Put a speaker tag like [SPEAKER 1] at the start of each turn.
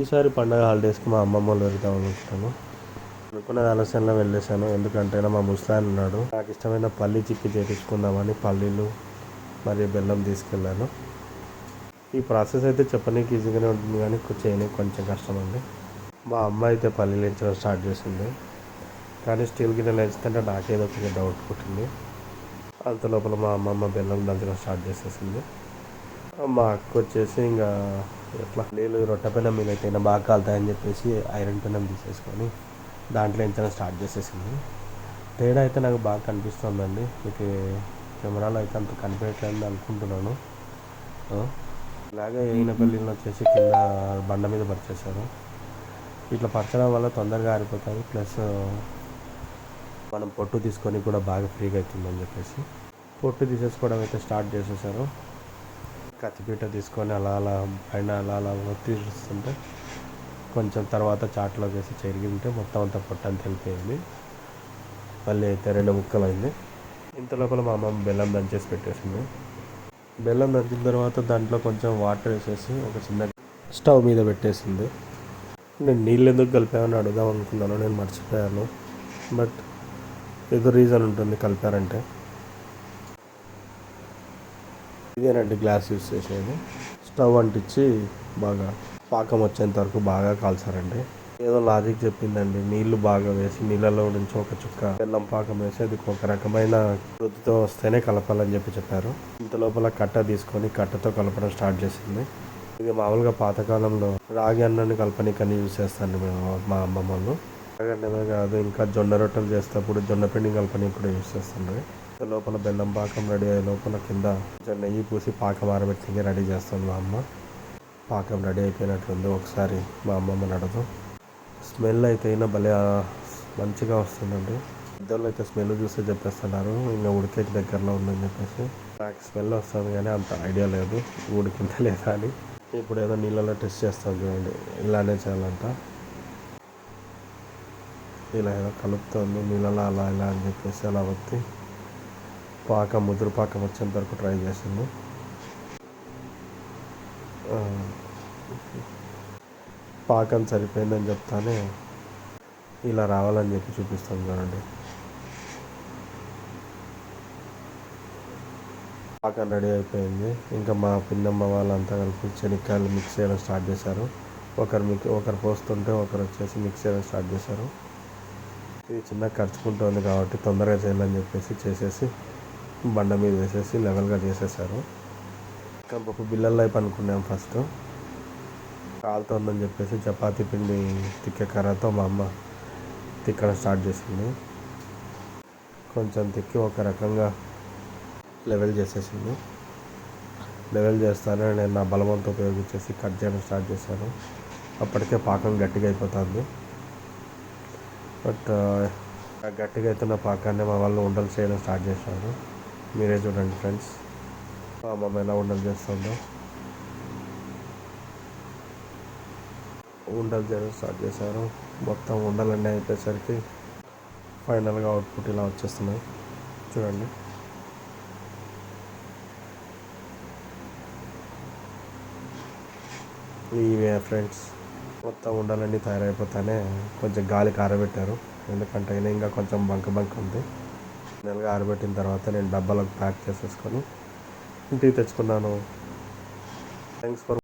[SPEAKER 1] ఈసారి పండగ హాలిడేస్కి మా అమ్మమ్మ వాళ్ళు వెళ్తాం అనుకుంటాను అనుకున్నది ఆలస్యంలో వెళ్ళేసాను ఎందుకంటే మా ముస్తాన్ ఉన్నాడు. నాకు ఇష్టమైన పల్లి చిక్కి చేపించుకుందామని పల్లీలు మరియు బెల్లం తీసుకెళ్ళాను. ఈ ప్రాసెస్ అయితే చెప్పనీకి ఈజీగానే ఉంటుంది కానీ చేయడానికి కొంచెం కష్టం అండి మా అమ్మ అయితే పల్లీలు వేయించడం స్టార్ట్ చేసింది. కానీ స్టీల్ గిన్నెలు ఎంచుతుంటే నాకేదో కొంచెం డౌట్ పుట్టింది. అంత లోపల మా అమ్మమ్మ బెల్లం దంచడం స్టార్ట్ చేసేసింది. మా అక్క వచ్చేసి ఇంకా ఎట్లా? నీళ్ళు రొట్టె పెనం మీద అయితే బాగా కాలుతాయని చెప్పేసి ఐరన్ పెనం తీసేసుకొని దాంట్లో ఇంత స్టార్ట్ చేసేసింది. తేడా అయితే నాకు బాగా కనిపిస్తుందండి. మీకు కెమెరాలో అయితే అంత కనిపించట్లేదు అనుకుంటున్నాను. ఇలాగే అయిన పెళ్ళిళ్ళు వచ్చేసి కింద బండ మీద పరిచేశారు. ఇట్లా పరచడం వల్ల తొందరగా ఆరిపోతుంది ప్లస్ మనం పొట్టు తీసుకొని కూడా బాగా ఫ్రీగా అవుతుందని చెప్పేసి పొట్టు తీసేసుకోవడం అయితే స్టార్ట్ చేసేసారు. కత్తిపీట తీసుకొని అలా అలా పైన అలా అలా తీస్తుంటే కొంచెం తర్వాత చాట్లో వేసి చెరిగింటే మొత్తం అంతా పొట్టని అంతా వెళ్ళిపోయింది. మళ్ళీ అయితే రెండు ముక్కలు అయింది ఇంత లోపల మా అమ్మ బెల్లం దంచేసి పెట్టేసింది. బెల్లం దంచిన తర్వాత దాంట్లో కొంచెం వాటర్ వేసేసి ఒక చిన్న స్టవ్ మీద పెట్టేసింది. నేను నీళ్ళు ఎందుకు కలిపామని అడుగుదాం అనుకున్నాను నేను మర్చిపోయాను. బట్ ఏదో రీజన్ ఉంటుంది కలిపారంటే. ఇదేనండి గ్లాస్ యూస్ చేసేది. స్టవ్ అంటించి బాగా పాకం వచ్చేంత వరకు బాగా కాల్చారండి. ఏదో లాజిక్ చెప్పిందండి. నీళ్ళు బాగా వేసి నీళ్ళలో నుంచి ఒక చుక్క బెల్లం పాకం వేసి అది ఒక రకమైన రుద్దుతో వస్తేనే కలపాలని చెప్పి చెప్పారు. ఇంత లోపల కట్ట తీసుకొని కట్టతో కలపడం స్టార్ట్ చేసింది. ఇది మామూలుగా పాతకాలంలో రాగి అన్నాన్ని కలపనీకని యూజ్ చేస్తాను మేము మా అమ్మమ్మ వాళ్ళు. కాదు ఇంకా జొన్న రొట్టెలు చేసేటప్పుడు జొన్న పిండి కలపని కూడా యూజ్ చేస్తుండ్రి. లోపల బెల్లం పాకం రెడీ అయ్యే లోపల కింద కొంచెం నెయ్యి పూసి పాకం ఆరబెట్టి రెడీ చేస్తుంది మా అమ్మ. పాకం రెడీ అయిపోయినట్లుంది ఒకసారి మా అమ్మమ్మని నడదు. స్మెల్ అయితే అయినా భలే మంచిగా వస్తుందండి. ఇద్దరు అయితే స్మెల్ చూస్తే చెప్పేస్తున్నారు ఇంకా ఉడికే దగ్గరలో ఉందని చెప్పేసి. నాకు స్మెల్ వస్తుంది కానీ అంత ఐడియా లేదు ఉడికిందా లేదా అని. ఇప్పుడు ఏదో నీళ్ళలో టెస్ట్ చేస్తాం చూడండి ఇలానే చేయాలంట ఇలా ఏదో కలుపుతుంది నీళ్ళలో అలా ఇలా అని చెప్పేసి అలా వచ్చి పాకం ముదురు పాకం వచ్చేంత వరకు ట్రై చేసింది పాకం సరిపోయిందని చెప్తానే ఇలా రావాలని చెప్పి చూపిస్తాను చూడండి. పాకం రెడీ అయిపోయింది. ఇంకా మా పిన్నమ్మ వాళ్ళంతా కలిపి శనక్కాయలు మిక్స్ చేయడం స్టార్ట్ చేశారు. ఒకరు మిక్ ఒకరు పోస్తుంటే ఒకరు వచ్చేసి మిక్స్ చేయడం స్టార్ట్ చేశారు. ఇది చిన్న ఖర్చుకుంటుంది కాబట్టి తొందరగా చేయాలని చెప్పేసి చేసేసి బండ మీద వేసేసి లెవెల్గా చేసేసారు. ఇంకా బిల్లల వైపు అనుకున్నాం ఫస్ట్ కాలుతోందని చెప్పేసి చపాతీ పిండి తిక్కే కర్రతో మా అమ్మ తిక్కడం స్టార్ట్ చేసింది. కొంచెం తిక్కి ఒక రకంగా లెవెల్ చేసేసింది. లెవెల్ చేస్తానే నేను నా బలవంతో ఉపయోగించేసి కట్ చేయడం స్టార్ట్ చేశాను. అప్పటికే పాకం గట్టిగా అయిపోతుంది. బట్ గట్టిగా అవుతున్న పాకాన్ని మా వాళ్ళు ఉండలు చేయడం స్టార్ట్ చేశారు. మీరే చూడండి ఫ్రెండ్స్. మా అమ్మమ్మ ఎలా ఉండలు చేస్తుందో ఉండలు చేయడం స్టార్ట్ చేశారు. మొత్తం ఉండలన్నీ అయిపోయేసరికి ఫైనల్గా అవుట్పుట్ ఇలా వచ్చేస్తున్నాయి. చూడండి. ఇవే ఫ్రెండ్స్. మొత్తం ఉండాలన్నీ తయారైపోతానే కొంచెం గాలికి ఆరబెట్టారు ఎందుకంటే అయినా ఇంకా కొంచెం బంక బంక ఉంది. నెలగా ఆరబెట్టిన తర్వాత నేను డబ్బాలకు ప్యాక్ చేసేసుకొని ఇంటికి తెచ్చుకున్నాను. Thanks for